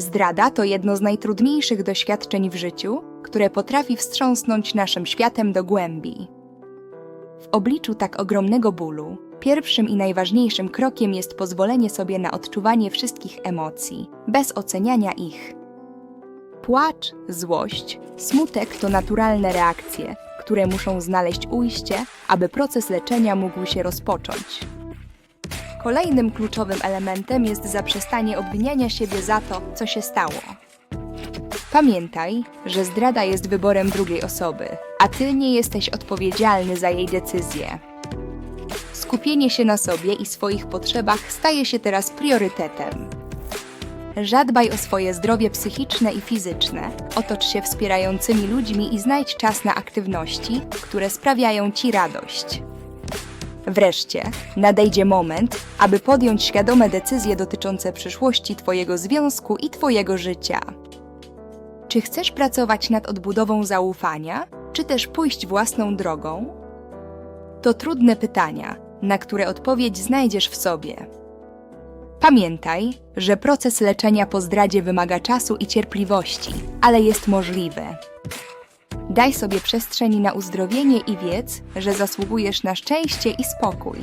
Zdrada to jedno z najtrudniejszych doświadczeń w życiu, które potrafi wstrząsnąć naszym światem do głębi. W obliczu tak ogromnego bólu, pierwszym i najważniejszym krokiem jest pozwolenie sobie na odczuwanie wszystkich emocji, bez oceniania ich. Płacz, złość, smutek to naturalne reakcje, które muszą znaleźć ujście, aby proces leczenia mógł się rozpocząć. Kolejnym kluczowym elementem jest zaprzestanie obwiniania siebie za to, co się stało. Pamiętaj, że zdrada jest wyborem drugiej osoby, a ty nie jesteś odpowiedzialny za jej decyzję. Skupienie się na sobie i swoich potrzebach staje się teraz priorytetem. Zadbaj o swoje zdrowie psychiczne i fizyczne, otocz się wspierającymi ludźmi i znajdź czas na aktywności, które sprawiają ci radość. Wreszcie nadejdzie moment, aby podjąć świadome decyzje dotyczące przyszłości Twojego związku i Twojego życia. Czy chcesz pracować nad odbudową zaufania, czy też pójść własną drogą? To trudne pytania, na które odpowiedź znajdziesz w sobie. Pamiętaj, że proces leczenia po zdradzie wymaga czasu i cierpliwości, ale jest możliwy. Daj sobie przestrzeń na uzdrowienie i wiedz, że zasługujesz na szczęście i spokój.